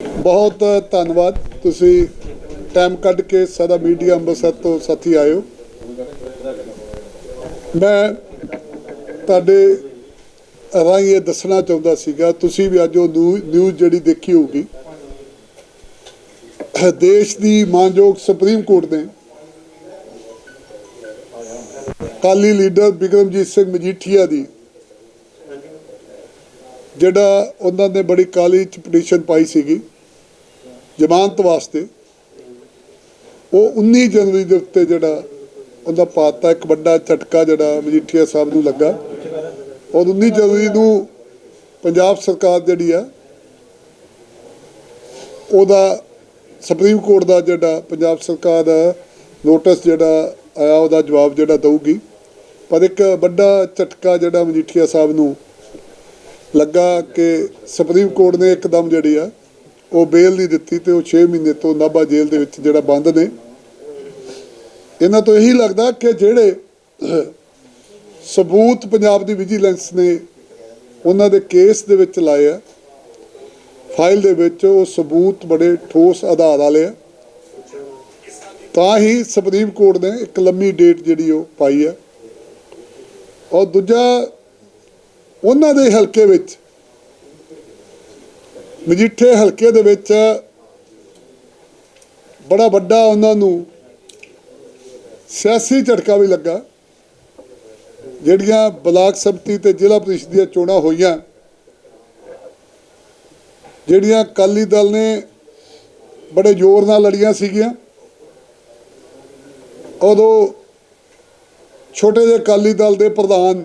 ਬਹੁਤ ਧੰਨਵਾਦ। ਤੁਸੀਂ ਟਾਈਮ ਕੱਢ ਕੇ ਸਾਡਾ ਮੀਡੀਆ ਅੰਮ੍ਰਿਤਸਰ ਤੋਂ ਸਾਥੀ ਆਇਓ ਮੈਂ ਤੁਹਾਡੇ ਰਾਹੀਂ ਇਹ ਦੱਸਣਾ ਚਾਹੁੰਦਾ ਸੀਗਾ, ਤੁਸੀਂ ਵੀ ਅੱਜ ਉਹ ਨਿਊ- ਨਿਊਜ਼ ਜਿਹੜੀ ਦੇਖੀ ਹੋਊਗੀ, ਦੇਸ਼ ਦੀ ਮਾਨਯੋਗ ਸੁਪਰੀਮ ਕੋਰਟ ਨੇ ਕਾਲੀ ਲੀਡਰ ਬਿਕਰਮਜੀਤ ਸਿੰਘ ਮਜੀਠੀਆ ਦੀ, ਜਿਹੜਾ ਉਹਨਾਂ ਨੇ ਬੜੀ ਕਾਲੀ ਚ ਪਟੀਸ਼ਨ ਪਾਈ ਸੀਗੀ ਜ਼ਮਾਨਤ ਵਾਸਤੇ ਉਹ 19 ਜਨਵਰੀ ਦੇ ਉੱਤੇ ਜਿਹੜਾ ਉਹਦਾ ਪਾਤਾ, ਇੱਕ ਵੱਡਾ ਝਟਕਾ ਜਿਹੜਾ ਮਜੀਠੀਆ ਸਾਹਿਬ ਨੂੰ ਲੱਗਾ। ਔਰ 19 ਜਨਵਰੀ ਨੂੰ ਪੰਜਾਬ ਸਰਕਾਰ ਜਿਹੜੀ ਆ, ਉਹਦਾ ਸੁਪਰੀਮ ਕੋਰਟ ਦਾ ਜਿਹੜਾ ਪੰਜਾਬ ਸਰਕਾਰ ਦਾ ਨੋਟਿਸ ਜਿਹੜਾ ਆਇਆ, ਉਹਦਾ ਜਵਾਬ ਜਿਹੜਾ ਦਊਗੀ। ਪਰ ਇੱਕ ਵੱਡਾ ਝਟਕਾ ਜਿਹੜਾ ਮਜੀਠੀਆ ਸਾਹਿਬ ਨੂੰ ਲੱਗਾ ਕਿ ਸੁਪਰੀਮ ਕੋਰਟ ਨੇ ਇੱਕਦਮ ਜਿਹੜੀ ਆ ਉਹ ਬੇਲ ਨਹੀਂ ਦਿੱਤੀ ਤੇ ਉਹ 6 ਮਹੀਨੇ ਤੋਂ ਨਾਭਾ ਜੇਲ੍ਹ ਦੇ ਵਿੱਚ ਜਿਹੜਾ ਬੰਦ ਨੇ। ਇਹਨਾਂ ਤੋਂ ਇਹੀ ਲੱਗਦਾ ਕਿ ਜਿਹੜੇ ਸਬੂਤ ਪੰਜਾਬ ਦੀ ਵਿਜੀਲੈਂਸ ਨੇ, ਉਹਨਾਂ ਦੇ ਕੇਸ ਦੇ ਵਿੱਚ ਲਾਏ ਆ। ਫਾਈਲ ਦੇ ਵਿੱਚ ਉਹ ਸਬੂਤ ਬੜੇ ਠੋਸ ਆਧਾਰ ਵਾਲੇ ਆ। ਤਾਂ ਹੀ ਸੁਪਰੀਮ ਕੋਰਟ ਨੇ ਇੱਕ ਲੰਮੀ ਡੇਟ ਜਿਹੜੀ ਉਹ ਪਾਈ ਆ। ਔਰ ਦੂਜਾ, ਉਹਨਾਂ ਦੇ ਹਲਕੇ ਵਿੱਚ ਮਜੀਠੇ ਹਲਕੇ ਦੇ ਵਿੱਚ ਬੜਾ ਵੱਡਾ ਉਹਨਾਂ ਨੂੰ ਸਿਆਸੀ ਝਟਕਾ ਵੀ ਲੱਗਾ। ਜਿਹੜੀਆਂ ਬਲਾਕ ਸੰਮਤੀ ਤੇ ਜ਼ਿਲ੍ਹਾ ਪ੍ਰੀਸ਼ਦ ਦੀਆਂ ਚੋਣਾਂ ਹੋਈਆਂ, ਜਿਹੜੀਆਂ ਅਕਾਲੀ ਦਲ ਨੇ ਬੜੇ ਜ਼ੋਰ ਨਾਲ ਲੜੀਆਂ ਸੀਗੀਆਂ। ਉਦੋਂ ਛੋਟੇ ਜਿਹੇ ਅਕਾਲੀ ਦਲ ਦੇ ਪ੍ਰਧਾਨ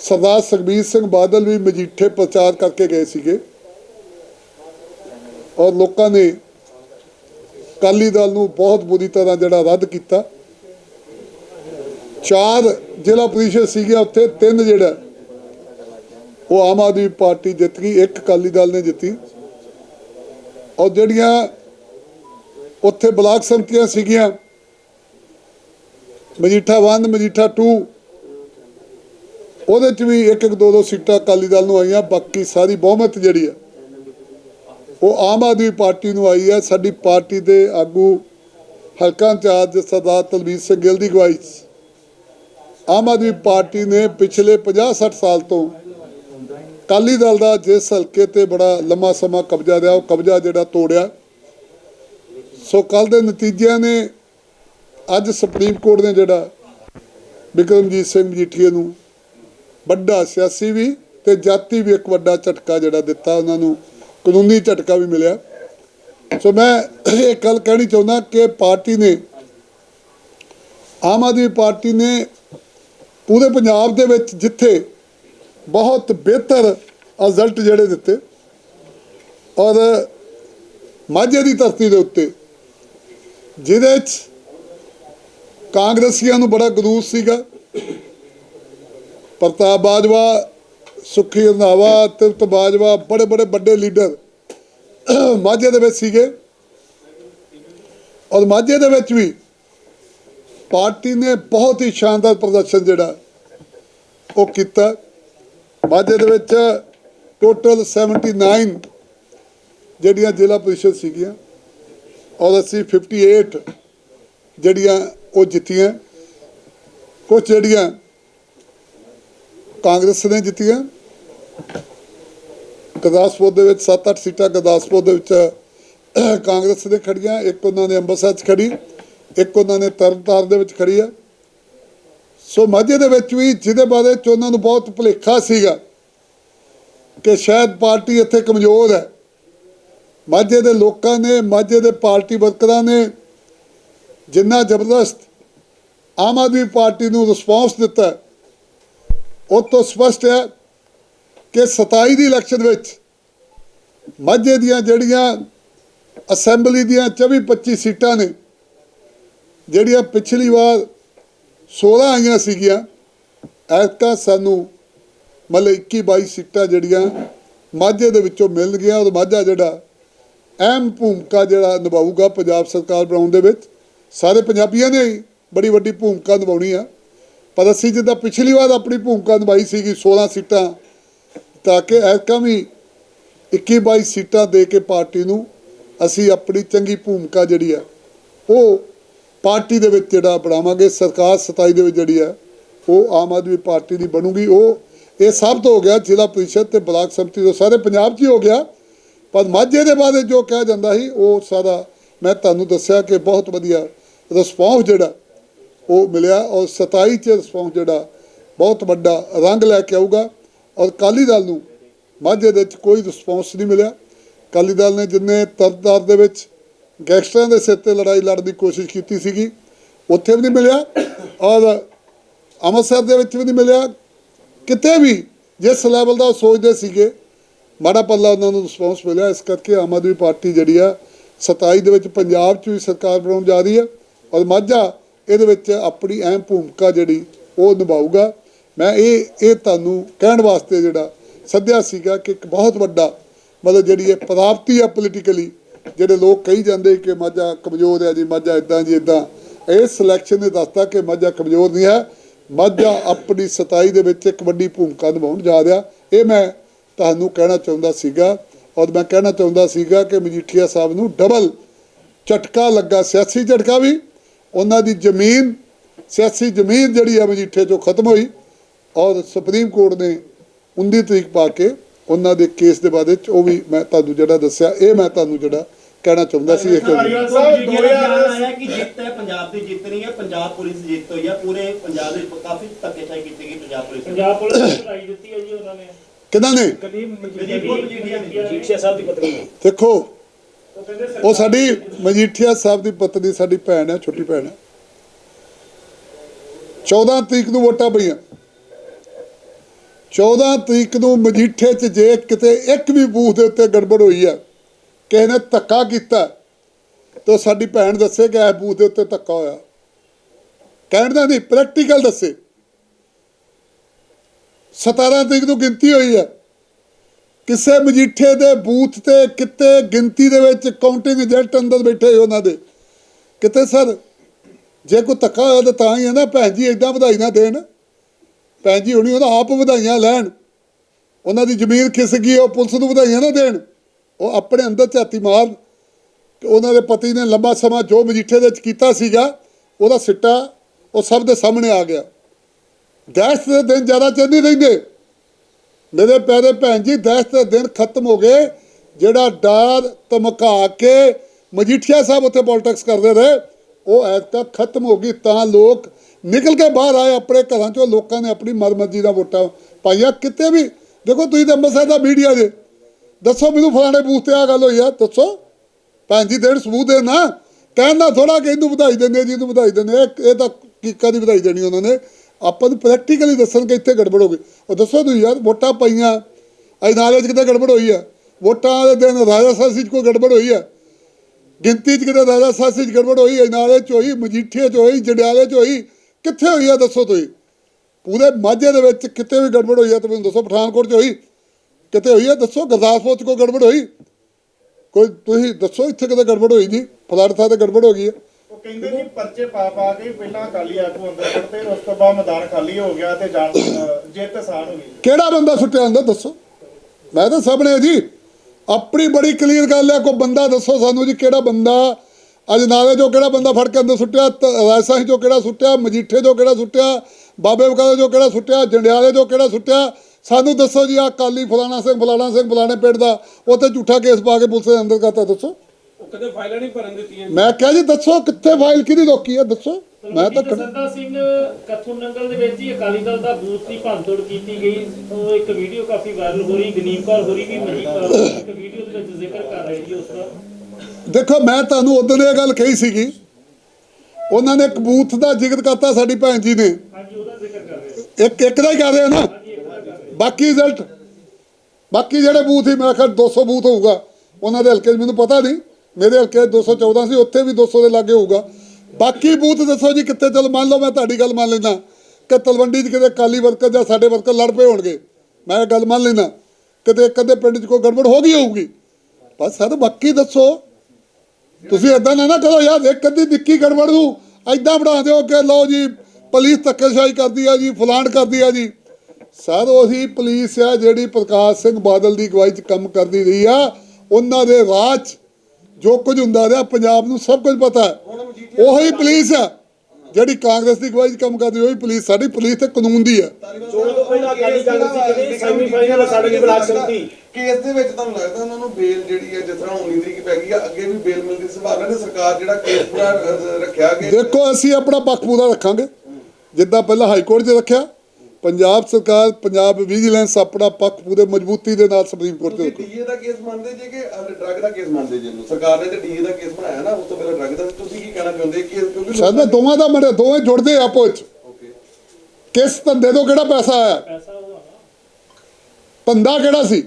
ਸਰਦਾਰ ਸੁਖਬੀਰ ਸਿੰਘ ਬਾਦਲ ਵੀ ਮਜੀਠੇ ਪ੍ਰਚਾਰ ਕਰਕੇ ਗਏ ਸੀਗੇ। ਔਰ ਲੋਕਾਂ ਨੇ ਅਕਾਲੀ ਦਲ ਨੂੰ ਬਹੁਤ ਬੁਰੀ ਤਰ੍ਹਾਂ ਜਿਹੜਾ ਰੱਦ ਕੀਤਾ। ਚਾਰ ਜ਼ਿਲ੍ਹਾ ਪ੍ਰੀਸ਼ਦ ਸੀਗੇ ਉੱਥੇ, ਤਿੰਨ ਜਿਹੜਾ ਉਹ ਆਮ ਆਦਮੀ ਪਾਰਟੀ ਜਿੱਤ ਗਈ, ਇੱਕ ਅਕਾਲੀ ਦਲ ਨੇ ਜਿੱਤੀ। ਔਰ ਜਿਹੜੀਆਂ ਉੱਥੇ ਬਲਾਕ ਸੰਮਤੀਆਂ ਸੀਗੀਆਂ, ਮਜੀਠਾ 1 ਮਜੀਠਾ 2 ਉਹਦੇ ਚ ਵੀ ਇੱਕ ਇੱਕ ਦੋ ਦੋ ਸੀਟਾਂ ਅਕਾਲੀ ਦਲ ਨੂੰ ਆਈਆਂ, ਬਾਕੀ ਸਾਰੀ ਬਹੁਮਤ ਜਿਹੜੀ ਆ, ਉਹ ਆਮ ਆਦਮੀ ਪਾਰਟੀ ਨੂੰ ਆਈ ਹੈ ਸਾਡੀ ਪਾਰਟੀ ਦੇ ਆਗੂ ਹਲਕਾ ਇੰਚਾਰਜ ਸਰਦਾਰ ਤਲਵੀਰ ਸਿੰਘ ਗਿੱਲ ਦੀ ਅਗਵਾਈ ਆਮ ਆਦਮੀ ਪਾਰਟੀ ਨੇ ਪਿਛਲੇ 50-60 ਸਾਲ ਤੋਂ ਅਕਾਲੀ ਦਲ ਦਾ ਜਿਸ ਹਲਕੇ ਤੇ ਬੜਾ ਲੰਮਾ ਸਮਾਂ ਕਬਜ਼ਾ ਰਿਹਾ, ਉਹ ਕਬਜ਼ਾ ਜਿਹੜਾ ਤੋੜਿਆ। ਸੋ ਕੱਲ ਦੇ ਨਤੀਜਿਆਂ ਨੇ ਅੱਜ ਸੁਪਰੀਮ ਕੋਰਟ ਨੇ ਜਿਹੜਾ ਬਿਕਰਮਜੀਤ ਸਿੰਘ ਮਜੀਠੀਆ ਨੂੰ ਵੱਡਾ ਸਿਆਸੀ ਵੀ ਤੇ ਜਾਤੀ ਵੀ ਇੱਕ ਵੱਡਾ ਝਟਕਾ ਜਿਹੜਾ ਦਿੱਤਾ ਉਹਨਾਂ ਨੂੰ। ਕਾਨੂੰਨੀ ਝਟਕਾ ਵੀ ਮਿਲਿਆ। ਸੋ ਮੈਂ ਇਹ ਗੱਲ ਕਹਿਣੀ ਚਾਹੁੰਦਾ ਕਿ ਪਾਰਟੀ ਨੇ, ਆਮ ਆਦਮੀ ਪਾਰਟੀ ਨੇ ਪੂਰੇ ਪੰਜਾਬ ਦੇ ਵਿੱਚ ਜਿੱਥੇ ਬਹੁਤ ਬਿਹਤਰ ਰਿਜ਼ਲਟ ਜਿਹੜੇ ਦਿੱਤੇ ਔਰ ਮਾਝੇ ਦੀ ਧਰਤੀ ਦੇ ਉੱਤੇ, ਜਿਹਦੇ 'ਚ ਕਾਂਗਰਸੀਆਂ ਨੂੰ ਬੜਾ ਗਰੂਸ ਸੀਗਾ। ਪ੍ਰਤਾਪ ਬਾਜਵਾ, ਸੁਖੀ ਰੰਧਾਵਾ ਤਿਰਤ ਬਾਜਵਾ, ਬੜੇ ਬੜੇ ਵੱਡੇ ਲੀਡਰ ਮਾਝੇ ਦੇ ਵਿੱਚ ਸੀਗੇ। ਔਰ ਮਾਝੇ ਦੇ ਵਿੱਚ ਵੀ ਪਾਰਟੀ ਨੇ ਬਹੁਤ ਹੀ ਸ਼ਾਨਦਾਰ ਪ੍ਰਦਰਸ਼ਨ ਜਿਹੜਾ ਉਹ ਕੀਤਾ। ਮਾਝੇ ਦੇ ਵਿੱਚ ਟੋਟਲ 79 ਜਿਹੜੀਆਂ ਜ਼ਿਲ੍ਹਾ ਪ੍ਰੀਸ਼ਦ ਸੀਗੀਆਂ ਔਰ ਅਸੀਂ 58 ਜਿਹੜੀਆਂ ਉਹ ਜਿੱਤੀਆਂ। ਕੁਝ ਜਿਹੜੀਆਂ ਕਾਂਗਰਸ ਨੇ ਜਿੱਤੀਆਂ। ਗੁਰਦਾਸਪੁਰ ਦੇ ਵਿੱਚ 7-8 ਸੀਟਾਂ ਗੁਰਦਾਸਪੁਰ ਦੇ ਵਿੱਚ ਕਾਂਗਰਸ ਦੇ ਖੜੀਆਂ ਇੱਕ ਉਹਨਾਂ ਨੇ ਅੰਮ੍ਰਿਤਸਰ 'ਚ ਖੜੀ ਇੱਕ ਉਹਨਾਂ ਨੇ ਤਰਨਤਾਰਨ ਦੇ ਵਿੱਚ ਖੜੀ ਆ। ਸੋ ਮਾਝੇ ਦੇ ਵਿੱਚ ਵੀ ਜਿਹਦੇ ਬਾਰੇ ਚ ਉਹਨਾਂ ਨੂੰ ਬਹੁਤ ਭੁਲੇਖਾ ਸੀਗਾ ਕਿ ਸ਼ਾਇਦ ਪਾਰਟੀ ਇੱਥੇ ਕਮਜ਼ੋਰ ਹੈ। ਮਾਝੇ ਦੇ ਲੋਕਾਂ ਨੇ, ਮਾਝੇ ਦੇ ਪਾਰਟੀ ਵਰਕਰਾਂ ਨੇ ਜਿੰਨਾ ਜ਼ਬਰਦਸਤ ਆਮ ਆਦਮੀ ਪਾਰਟੀ ਨੂੰ ਰਿਸਪਾਂਸ ਦਿੱਤਾ ਉਹ ਤੋਂ ਸਪਸ਼ਟ ਹੈ ਕਿ 27 ਦੀ ਇਲੈਕਸ਼ਨ ਵਿੱਚ ਮਾਝੇ ਦੀਆਂ ਜਿਹੜੀਆਂ ਅਸੈਂਬਲੀ ਦੀਆਂ 24 25 ਸੀਟਾਂ ਨੇ, ਜਿਹੜੀਆਂ ਪਿਛਲੀ ਵਾਰ 16 ਆਈਆਂ ਸੀਗੀਆਂ, ਐਤਕਾਂ ਸਾਨੂੰ ਮਤਲਬ 21 22 ਸੀਟਾਂ ਜਿਹੜੀਆਂ ਮਾਝੇ ਦੇ ਵਿੱਚੋਂ ਮਿਲ ਗਈਆਂ ਔਰ ਮਾਝਾ ਜਿਹੜਾ ਅਹਿਮ ਭੂਮਿਕਾ ਜਿਹੜਾ ਨਿਭਾਊਗਾ ਪੰਜਾਬ ਸਰਕਾਰ ਬਣਾਉਣ ਦੇ ਵਿੱਚ, ਸਾਰੇ ਪੰਜਾਬੀਆਂ ਨੇ ਬੜੀ ਵੱਡੀ ਭੂਮਿਕਾ ਨਿਭਾਉਣੀ ਆ। ਪਰ ਅਸੀਂ ਜਿੱਦਾਂ ਪਿਛਲੀ ਵਾਰ ਆਪਣੀ ਭੂਮਿਕਾ ਨਿਭਾਈ ਸੀਗੀ 16 ਸੀਟਾਂ, ਤਾਂ ਕਿ ਐਤਕਾਂ ਵੀ 21 22 ਸੀਟਾਂ ਦੇ ਕੇ ਪਾਰਟੀ ਨੂੰ ਅਸੀਂ ਆਪਣੀ ਚੰਗੀ ਭੂਮਿਕਾ ਜਿਹੜੀ ਆ, ਉਹ ਪਾਰਟੀ ਦੇ ਵਿੱਚ ਜਿਹੜਾ ਬਣਾਵਾਂਗੇ, ਸਰਕਾਰ 27 ਦੇ ਵਿੱਚ ਜਿਹੜੀ ਹੈ ਉਹ ਆਮ ਆਦਮੀ ਪਾਰਟੀ ਦੀ ਬਣੂਗੀ। ਉਹ ਇਹ ਸਭ ਤੋਂ ਹੋ ਗਿਆ ਜ਼ਿਲ੍ਹਾ ਪ੍ਰੀਸ਼ਦ ਤੇ ਬਲਾਕ ਸੰਮਤੀ ਤੋਂ। ਸਾਰੇ ਪੰਜਾਬ 'ਚ ਹੀ ਹੋ ਗਿਆ। ਪਰ ਮਾਝੇ ਦੇ ਬਾਰੇ ਜੋ ਕਿਹਾ ਜਾਂਦਾ ਸੀ, ਉਹ ਸਾਰਾ ਮੈਂ ਤੁਹਾਨੂੰ ਦੱਸਿਆ ਕਿ ਬਹੁਤ ਵਧੀਆ ਰਿਸਪੌਂਸ ਜਿਹੜਾ ਉਹ ਮਿਲਿਆ ਔਰ 27 ਚ ਰਿਸਪੌਂਸ ਜਿਹੜਾ ਬਹੁਤ ਵੱਡਾ ਰੰਗ ਲੈ ਕੇ ਆਊਗਾ ਔਰ ਕਾਲੀ ਦਲ ਨੂੰ ਮਾਝੇ ਦੇ ਵਿੱਚ ਕੋਈ ਰਿਸਪੌਂਸ ਨਹੀਂ ਮਿਲਿਆ। ਕਾਲੀ ਦਲ ਨੇ ਜਿੰਨੇ ਤਰਦਾਰ ਦੇ ਵਿੱਚ ਗੈਂਗਸਟਰਾਂ ਦੇ ਸਿਰ ਤੇ ਲੜਾਈ ਲੜਨ ਦੀ ਕੋਸ਼ਿਸ਼ ਕੀਤੀ ਸੀਗੀ, ਉੱਥੇ ਵੀ ਨਹੀਂ ਮਿਲਿਆ ਔਰ ਅੰਮ੍ਰਿਤਸਰ ਦੇ ਵਿੱਚ ਵੀ ਨਹੀਂ ਮਿਲਿਆ। ਕਿਤੇ ਵੀ ਜਿਸ ਲੈਵਲ ਦਾ ਉਹ ਸੋਚਦੇ ਸੀਗੇ, ਮਾੜਾ ਪੱਲਾ ਉਹਨਾਂ ਨੂੰ ਰਿਸਪੌਂਸ ਮਿਲਿਆ। ਇਸ ਕਰਕੇ ਆਮ ਆਦਮੀ ਪਾਰਟੀ ਜਿਹੜੀ ਆ 27 ਦੇ ਵਿੱਚ ਪੰਜਾਬ 'ਚ ਵੀ ਸਰਕਾਰ ਬਣਾਉਣ ਜਾ ਰਹੀ ਹੈ ਔਰ ਮਾਝਾ ਇਹਦੇ ਵਿੱਚ ਆਪਣੀ ਅਹਿਮ ਭੂਮਿਕਾ ਜਿਹੜੀ ਉਹ ਨਿਭਾਊਗਾ। ਮੈਂ ਇਹ ਇਹ ਤੁਹਾਨੂੰ ਕਹਿਣ ਵਾਸਤੇ ਜਿਹੜਾ ਸੱਦਿਆ ਸੀਗਾ ਕਿ ਇੱਕ ਬਹੁਤ ਵੱਡਾ ਮਤਲਬ ਜਿਹੜੀ ਇਹ ਪ੍ਰਾਪਤੀ ਆ ਪੋਲੀਟੀਕਲੀ ਜਿਹੜੇ ਲੋਕ ਕਹੀ ਜਾਂਦੇ ਕਿ ਮਾਝਾ ਕਮਜ਼ੋਰ ਹੈ ਜੀ, ਮਾਝਾ ਇਦਾਂ ਜੀ ਇਦਾਂ ਇਹ ਸਿਲੈਕਸ਼ਨ ਨੇ ਦੱਸਤਾ ਕਿ ਮਾਝਾ ਕਮਜ਼ੋਰ ਨਹੀਂ ਹੈ। ਮਾਝਾ ਆਪਣੀ 27 ਦੇ ਵਿੱਚ ਇੱਕ ਵੱਡੀ ਭੂਮਿਕਾ ਨਿਭਾਉਣ ਜਾ ਰਿਹਾ। ਇਹ ਮੈਂ ਤੁਹਾਨੂੰ ਕਹਿਣਾ ਚਾਹੁੰਦਾ ਸੀਗਾ ਔਰ ਮੈਂ ਕਹਿਣਾ ਚਾਹੁੰਦਾ ਸੀਗਾ ਕਿ ਮਜੀਠੀਆ ਸਾਹਿਬ ਨੂੰ ਡਬਲ ਝਟਕਾ ਲੱਗਾ, ਸਿਆਸੀ ਝਟਕਾ ਵੀ ਉਹਨਾਂ ਦੀ ਜ਼ਮੀਨ ਸਿਆਸੀ ਜ਼ਮੀਨ ਜਿਹੜੀ ਆ ਮਜੀਠੇ ਚੋਂ ਖਤਮ ਹੋਈ ਔਰ ਸੁਪਰੀਮ ਕੋਰਟ ਨੇ 19 ਤਰੀਕ ਪਾ ਕੇ ਉਹਨਾਂ ਦੇ ਕੇਸ ਦੇ ਬਾਰੇ ਚ ਉਹ ਵੀ ਮੈਂ ਤੁਹਾਨੂੰ ਜਿਹੜਾ ਦੱਸਿਆ ਇਹ ਮੈਂ ਤੁਹਾਨੂੰ ਜਿਹੜਾ ਕਹਿਣਾ ਚਾਹੁੰਦਾ ਸੀ ਇੱਕ ਹੈ ਪੰਜਾਬ ਦੀ ਜਿੱਤ ਨਹੀਂ ਹੈ ਪੰਜਾਬ ਪੁਲਿਸ ਦੀ ਜਿੱਤ ਹੋਈ ਹੈ ਪੂਰੇ ਪੰਜਾਬ ਦੇ ਵਿੱਚ ਕਾਫੀ ਧੱਕੇਸ਼ਾਹੀ ਕੀਤੀ ਗਈ ਪੰਜਾਬ ਪੁਲਿਸ ਨੂੰ। ਪੰਜਾਬ ਪੁਲਿਸ ਨੂੰ ਲੜਾਈ ਦਿੱਤੀ ਹੈ ਜੀ ਉਹਨਾਂ ਨੇ। ਕਿਹਨਾਂ ਨੇ? ਕਲੀਮ ਮਜੀਠੀਆ ਮਜੀਠੀਆ ਜੀਠੀਆ ਸਾਹਿਬ ਦੀ ਪਤਨੀ। ਨੇ ਦੇਖੋ ਉਹ ਸਾਡੀ ਮਜੀਠੀਆ ਸਾਹਿਬ ਦੀ ਪਤਨੀ, ਸਾਡੀ ਭੈਣ ਹੈ ਛੋਟੀ ਭੈਣ ਹੈ 14 ਤਰੀਕ ਨੂੰ ਵੋਟਾਂ ਪਈਆਂ। 14 ਤਰੀਕ ਨੂੰ ਮਜੀਠੇ 'ਚ ਜੇ ਕਿਤੇ ਇੱਕ ਵੀ ਬੂਥ ਦੇ ਉੱਤੇ ਗੜਬੜ ਹੋਈ ਹੈ ਕਿਸੇ ਨੇ ਧੱਕਾ ਕੀਤਾ, ਤਾਂ ਸਾਡੀ ਭੈਣ ਦੱਸੇ ਕਿ ਇਹ ਬੂਥ ਦੇ ਉੱਤੇ ਧੱਕਾ ਹੋਇਆ। ਕਹਿਣ ਦਾ ਨਹੀਂ ਪ੍ਰੈਕਟੀਕਲ ਦੱਸੇ। 17 ਤਰੀਕ ਨੂੰ ਗਿਣਤੀ ਹੋਈ ਹੈ ਕਿਸੇ ਮਜੀਠੇ ਦੇ ਬੂਥ ਤੇ ਕਿਤੇ ਗਿਣਤੀ ਦੇ ਵਿੱਚ ਕਾਊਂਟਿੰਗ ਏਜੰਟ ਅੰਦਰ ਬੈਠੇ ਹੋਏ ਉਹਨਾਂ ਦੇ। ਕਿਤੇ ਸਰ, ਜੇ ਕੋਈ ਧੱਕਾ ਹੋਇਆ ਤਾਂ ਤਾਂ ਹੀ ਹੈ ਨਾ, ਭੈਣ ਜੀ ਐਦਾਂ ਵਧਾਈ ਨਾ ਦੇਣ। ਭੈਣ ਜੀ ਹੁਣੀ ਉਹਦਾ ਆਪ ਵਧਾਈਆਂ ਲੈਣ। ਉਹਨਾਂ ਦੀ ਜ਼ਮੀਨ ਖਿਸ ਗਈ ਉਹ ਪੁਲਿਸ ਨੂੰ ਵਧਾਈਆਂ ਨਾ ਦੇਣ। ਉਹ ਆਪਣੇ ਅੰਦਰ ਝਾਤੀ ਮਾਰ ਕਿ ਉਹਨਾਂ ਦੇ ਪਤੀ ਨੇ ਲੰਬਾ ਸਮਾਂ ਜੋ ਮਜੀਠੇ ਦੇ ਵਿੱਚ ਕੀਤਾ ਸੀਗਾ, ਉਹਦਾ ਸਿੱਟਾ ਉਹ ਸਭ ਦੇ ਸਾਹਮਣੇ ਆ ਗਿਆ। ਦਹਿਸ਼ਤ ਦੇ ਦਿਨ ਜ਼ਿਆਦਾ ਚੰਨੀ ਰਹਿੰਦੇ। ਮੇਰੇ ਪਿਆਰੇ ਭੈਣ ਜੀ, ਦਹਿਸ਼ਤ ਦੇ ਦਿਨ ਖਤਮ ਹੋ ਗਏ। ਜਿਹੜਾ ਡਰ ਧਮਕਾ ਕੇ ਮਜੀਠੀਆ ਸਾਹਿਬ ਉੱਥੇ ਪੋਲਿਟਿਕਸ ਕਰਦੇ ਰਹੇ, ਉਹ ਐਤਕਾ ਖਤਮ ਹੋ ਗਈ। ਤਾਂ ਲੋਕ ਨਿਕਲ ਕੇ ਬਾਹਰ ਆਏ ਆਪਣੇ ਘਰਾਂ ਚੋਂ, ਲੋਕਾਂ ਨੇ ਆਪਣੀ ਮਰਮਰਜ਼ੀ ਦਾ ਵੋਟਾਂ ਪਾਈਆਂ। ਕਿਤੇ ਵੀ ਦੇਖੋ, ਤੁਸੀਂ ਤਾਂ ਅੰਮ੍ਰਿਤਸਰ ਦਾ ਮੀਡੀਆ ਦੇ ਦੱਸੋ ਮੈਨੂੰ ਫਲਾਣੇ ਬੂਥ ਤੇ ਆ ਗੱਲ ਹੋਈ ਆ, ਦੱਸੋ। ਭੈਣ ਜੀ ਦੇਣ ਸਬੂਤ ਦੇ ਨਾ। ਕਹਿੰਦਾ ਥੋੜਾ ਕਿ ਇਹਨੂੰ ਵਧਾਈ ਦਿੰਦੇ ਜੀ ਇਹਨੂੰ ਵਧਾਈ ਦਿੰਦੇ ਇਹ ਇਹ ਤਾਂ ਕੀਕਾ ਦੀ ਵਧਾਈ ਦੇਣੀ ਉਹਨਾਂ ਨੇ। ਆਪਾਂ ਨੂੰ ਪ੍ਰੈਕਟੀਕਲੀ ਦੱਸਣ ਕਿ ਇੱਥੇ ਗੜਬੜ ਹੋ ਗਈ। ਉਹ ਦੱਸੋ ਤੁਸੀਂ ਯਾਰ, ਵੋਟਾਂ ਪਾਈਆਂ। ਅਜਨਾਲੇ 'ਚ ਕਿਤੇ ਗੜਬੜ ਹੋਈ ਆ। ਵੋਟਾਂ ਦੇ ਦਿਨ ਰਾਜਾ ਸਾਸੀ 'ਚ ਕੋਈ ਗੜਬੜ ਹੋਈ ਆ। ਗਿਣਤੀ 'ਚ ਕਿਤੇ ਰਾਜਾ ਸਾਸੀ 'ਚ ਗੜਬੜ ਹੋਈ ਅਜਨਾਲੇ 'ਚ ਹੋਈ ਮਜੀਠੇ 'ਚ ਹੋਈ, ਜੰਡਿਆਲੇ 'ਚ ਹੋਈ। ਕਿੱਥੇ ਹੋਈ ਆ ਦੱਸੋ ਤੁਸੀਂ? ਪੂਰੇ ਮਾਝੇ ਦੇ ਵਿੱਚ ਕਿਤੇ ਵੀ ਗੜਬੜ ਹੋਈ ਆ, ਤਾਂ ਮੈਨੂੰ ਦੱਸੋ, ਪਠਾਨਕੋਟ 'ਚ ਹੋਈ? ਕਿਤੇ ਹੋਈ ਆ? ਦੱਸੋ, ਗੁਰਦਾਸਪੁਰ 'ਚ ਕੋਈ ਗੜਬੜ ਹੋਈ? ਕੋਈ ਤੁਸੀਂ ਦੱਸੋ, ਇੱਥੇ ਕਿਤੇ ਗੜਬੜ ਹੋਈ ਜੀ ਫਲਾੜ ਥਾਂ ਤੇ ਗੜਬੜ ਹੋ ਗਈ ਹੈ ਕਹਿੰਦੇ ਜੀ ਪਰਚੇ ਪਾ ਪਾ ਕੇ ਪਹਿਲਾਂ ਅਕਾਲੀ ਆਗੂ ਅੰਦਰ ਕੱਢਦੇ ਉਸ ਤੋਂ ਬਾਅਦ ਮੈਦਾਨ ਖਾਲੀ ਹੋ ਗਿਆ ਤੇ ਜਾਣ ਜਿੱਤ ਆਸਾਨ ਹੋ ਗਈ। ਕਿਹੜਾ ਬੰਦਾ ਸੁੱਟਿਆ ਅੰਦਰ ਦੱਸੋ। ਮੈਂ ਤਾਂ ਸਾਹਮਣੇ ਜੀ, ਆਪਣੀ ਬੜੀ ਕਲੀਅਰ ਗੱਲ ਹੈ, ਕੋਈ ਬੰਦਾ ਦੱਸੋ ਸਾਨੂੰ ਜੀ ਕਿਹੜਾ ਬੰਦਾ, ਅੱਜ ਨਾਲੇ ਕਿਹੜਾ ਬੰਦਾ ਫੜ ਕੇ ਅੰਦਰ ਸੁੱਟਿਆ ਰਾਜਸਾਹੀ ਚੋਂ ਕਿਹੜਾ ਸੁੱਟਿਆ, ਮਜੀਠੇ ਚੋਂ ਕਿਹੜਾ ਸੁੱਟਿਆ, ਬਾਬੇ ਬਕਾਲੇ ਚੋਂ ਕਿਹੜਾ ਸੁੱਟਿਆ, ਜੰਡਿਆਲੇ ਚੋਂ ਕਿਹੜਾ ਸੁੱਟਿਆ, ਸਾਨੂੰ ਦੱਸੋ ਜੀ ਆ ਕਾਲੀ ਫਲਾਣਾ ਸਿੰਘ ਫਲਾਣਾ ਸਿੰਘ ਫਲਾਣੇ ਪਿੰਡ ਦਾ, ਉੱਥੇ ਝੂਠਾ ਕੇਸ ਪਾ ਕੇ ਪੁਲਿਸ ਦੇ ਅੰਦਰ ਕਰਤਾ, ਦੱਸੋ। ਉਹ ਕਦੇ ਫਾਈਲਾਂ ਨਹੀਂ ਭਰਨ ਦਿੱਤੀਆਂ ਮੈਂ ਕਿਹਾ ਜੀ ਦੱਸੋ ਕਿੱਥੇ ਫਾਈਲ ਕਿਹਦੀ ਰੋਕੀ ਹੈ ਦੱਸੋ। ਮੈਂ ਤਾਂ ਸਰਦਾ ਸਿੰਘ ਕਥੂ ਨੰਗਲ ਦੇ ਵਿੱਚ ਹੀ ਅਕਾਲੀ ਦਲ ਦਾ ਬੂਥ ਦੀ ਭੰਨਤੋੜ ਕੀਤੀ ਗਈ। ਉਹ ਇੱਕ ਵੀਡੀਓ ਕਾਫੀ ਵਾਇਰਲ ਹੋ ਰਹੀ ਗਨੀਮ ਕੌਰ ਹੋਰੀ ਵੀ ਮਜੀ ਇੱਕ ਵੀਡੀਓ ਦੇ ਵਿੱਚ ਜ਼ਿਕਰ ਕਰ ਰਹੇ ਜੀ ਉਸ ਦਾ। ਦੇਖੋ ਮੈਂ ਤੁਹਾਨੂੰ ਉਦੋਂ ਇਹ ਗੱਲ ਕਹੀ ਸੀਗੀ। ਉਹਨਾਂ ਨੇ ਇੱਕ ਬੂਥ ਦਾ ਜ਼ਿਕਰ ਕਰਤਾ ਸਾਡੀ ਭੈਣ ਜੀ ਨੇ। ਹਾਂਜੀ ਉਹਦਾ ਜ਼ਿਕਰ ਕਰ ਰਹੇ ਇੱਕ ਇੱਕ ਦਾ ਹੀ ਕਰ ਰਹੇ ਨਾ? ਬਾਕੀ ਰਿਜ਼ਲਟ ਬਾਕੀ ਜਿਹੜੇ ਬੂਥ ਸੀ ਮੈਂ ਕਿਹਾ 200 ਬੂਥ ਹੋਊਗਾ। ਉਹਨਾਂ ਦੇ ਹਲਕੇ ਮੈਨੂੰ ਪਤਾ ਨਹੀਂ। ਮੇਰੇ ਹਲਕੇ 'ਚ 214 ਸੀ ਉੱਥੇ ਵੀ 200 ਦੇ ਲਾਗੇ ਹੋਊਗਾ। ਬਾਕੀ ਬੂਥ ਦੱਸੋ ਜੀ ਕਿੱਥੇ, ਚਲ ਮੰਨ ਲਓ ਮੈਂ ਤੁਹਾਡੀ ਗੱਲ ਮੰਨ ਲੈਂਦਾ। ਕਿ ਤਲਵੰਡੀ 'ਚ ਕਿਤੇ ਕਾਲੀ ਵਰਕਰ ਜਾਂ ਸਾਡੇ ਵਰਕਰ ਲੜ ਪਏ ਹੋਣਗੇ। ਮੈਂ ਇਹ ਗੱਲ ਮੰਨ ਲੈਂਦਾ। ਕਿਤੇ ਇੱਕ ਅੱਧੇ ਪਿੰਡ 'ਚ ਕੋਈ ਗੜਬੜ ਹੋ ਗਈ ਹੋਊਗੀ। ਪਰ ਸਰ, ਬਾਕੀ ਦੱਸੋ। ਤੁਸੀਂ ਇਦਾਂ ਨਾ ਨਾ ਕਰੋ ਯਾਰ, ਇੱਕ ਅੱਧੀ ਨਿੱਕੀ ਗੜਬੜ ਨੂੰ ਐਦਾਂ ਬਣਾ ਦਿਓ ਕਿ ਲਓ ਜੀ, ਪੁਲਿਸ ਧੱਕੇਸ਼ਾਹੀ ਕਰਦੀ ਆ ਜੀ, ਫਲਾਣ ਕਰਦੀ ਆ ਜੀ। ਸਰ, ਉਹੀ ਪੁਲਿਸ ਆ ਜਿਹੜੀ ਪ੍ਰਕਾਸ਼ ਸਿੰਘ ਬਾਦਲ ਦੀ ਅਗਵਾਈ 'ਚ ਕੰਮ ਕਰਦੀ ਰਹੀ ਆ। ਉਹਨਾਂ ਦੇ ਰਾਜ 'ਚ ਜੋ ਕੁਝ ਹੁੰਦਾ ਰਿਹਾ ਪੰਜਾਬ ਨੂੰ ਸਭ ਕੁਝ ਪਤਾ ਹੈ। ਉਹੀ ਪੁਲਿਸ ਆ ਜਿਹੜੀ ਕਾਂਗਰਸ ਦੀ 'ਚ ਕੰਮ ਕਰਦੀ ਉਹੀ ਪੁਲਿਸ। ਸਾਡੀ ਪੁਲਿਸ ਤੇ ਕਾਨੂੰਨ ਦੀ ਆ ਚੋਣ ਤੋਂ ਪਹਿਲਾਂ ਅਕਾਲੀ ਕਾਂਗਰਸ ਦੀ ਕਹਿੰਦੇ ਸੈਮੀਫਾਈਨਲ ਸਾਡੇ ਲਈ ਬਲਾਕ ਸੰਮਤੀ। ਕੇਸ ਦੇ ਵਿੱਚ ਤੁਹਾਨੂੰ ਲੱਗਦਾ ਉਹਨਾਂ ਨੂੰ ਬੇਲ ਜਿਹੜੀ ਹੈ ਜਿਸ ਤਰ੍ਹਾਂ 19 ਤਰੀਕ ਪੈ ਗਈ ਆ ਅੱਗੇ ਵੀ ਬੇਲ ਮਿਲਣ ਦੀ ਸੰਭਾਵਨਾ ਨੇ ਸਰਕਾਰ ਜਿਹੜਾ ਕੇਸ ਪੂਰਾ ਅਹ, ਰੱਖਿਆ ਕਿ ਦੇਖੋ ਅਸੀਂ ਆਪਣਾ ਪੱਖ ਪੂਰਾ ਰੱਖਾਂਗੇ। ਜਿੱਦਾਂ ਪਹਿਲਾਂ ਹਾਈ ਕੋਰਟ 'ਚ ਰੱਖਿਆ ਪੰਜਾਬ ਸਰਕਾਰ ਪੰਜਾਬ ਵਿਜੀਲੈਂਸ ਆਪਣਾ ਪੱਖ ਪੂਰੇ ਮਜ਼ਬੂਤੀ ਦੇ ਨਾਲ ਸੁਪਰੀਮ ਕੋਰਟ 'ਚ ਤੁਸੀਂ ਰੱਖੂ। ਡੀਏ ਦਾ ਕੇਸ ਮੰਨਦੇ ਜੇ ਕਿ ਡਰੱਗ ਦਾ ਕੇਸ ਮੰਨਦੇ ਜੇ ਇਹਨੂੰ? ਸਰਕਾਰ ਨੇ ਤੇ ਡੀਏ ਦਾ ਕੇਸ ਬਣਾਇਆ ਨਾ ਉਸ ਤੋਂ ਪਹਿਲਾਂ ਡਰੱਗ ਦਾ ਤੁਸੀਂ ਕੀ ਕਹਿਣਾ ਚਾਹੁੰਦੇ ਕਿ ਕਿਉਂਕਿ ਦੋਵਾਂ ਦਾ ਮੜੇ ਦੋਵੇਂ ਜੁੜਦੇ ਆ ਆਪੋ ਵਿੱਚ। ਓਕੇ ਕਿਸ ਧੰਦੇ ਤੋਂ ਕਿਹੜਾ ਪੈਸਾ ਆਇਆ? ਪੈਸਾ ਉਹ ਆ ਧੰਦਾ ਕਿਹੜਾ ਸੀ?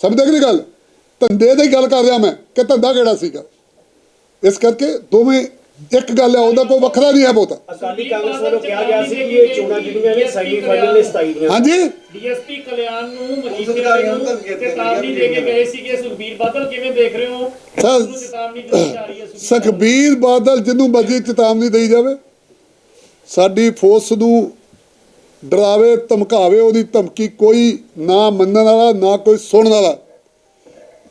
ਸਮਝਦੇ ਕਿ ਨਹੀਂ ਗੱਲ? ਧੰਦੇ ਦੀ ਗੱਲ ਕਰ ਰਿਹਾ ਮੈਂ ਕਿ ਧੰਦਾ ਕਿਹੜਾ ਸੀਗਾ? ਇਸ ਕਰਕੇ ਦੋਵੇਂ ਇੱਕ ਗੱਲ ਹੈ ਉਹਦਾ ਕੋਈ ਵੱਖਰਾ ਨਹੀਂ ਹੈ ਬਹੁਤਾ ਅਕਾਲੀ ਕਾਂਗਰਸ ਵੱਲੋਂ ਕਿਹਾ ਗਿਆ ਸੀ ਕਿ ਇਹ ਚੋਣਾਂ ਜਿਹੜੀਆਂ ਨੇ ਸੈਮੀਫਾਈਨਲ ਨੇ 27 ਦੀਆਂ। ਹਾਂਜੀ। ਡੀਐਸਪੀ ਕਲਿਆਣ ਨੂੰ ਮਜੀਠੀਆ ਨੂੰ ਚੇਤਾਵਨੀ ਦੇ ਕੇ ਗਏ ਸੀਗੇ ਸੁਖਬੀਰ ਬਾਦਲ ਕਿਵੇਂ ਦੇਖ ਰਹੇ ਹੋ? ਚੇਤਾਵਨੀ ਦਿੱਤੀ ਜਾ ਰਹੀ ਹੈ ਸੁਖਬੀਰ ਬਾਦਲ। ਸੁਖਬੀਰ ਬਾਦਲ ਜਿਹਨੂੰ ਮਰਜ਼ੀ ਚੇਤਾਵਨੀ ਦੇਈ ਜਾਵੇ। ਸਾਡੀ ਫੋਰਸ ਨੂੰ ਡਰਾਵੇ ਧਮਕਾਵੇ ਉਹਦੀ ਧਮਕੀ ਕੋਈ ਨਾ ਮੰਨਣ ਵਾਲਾ ਨਾ ਕੋਈ ਸੁਣਨ ਵਾਲਾ।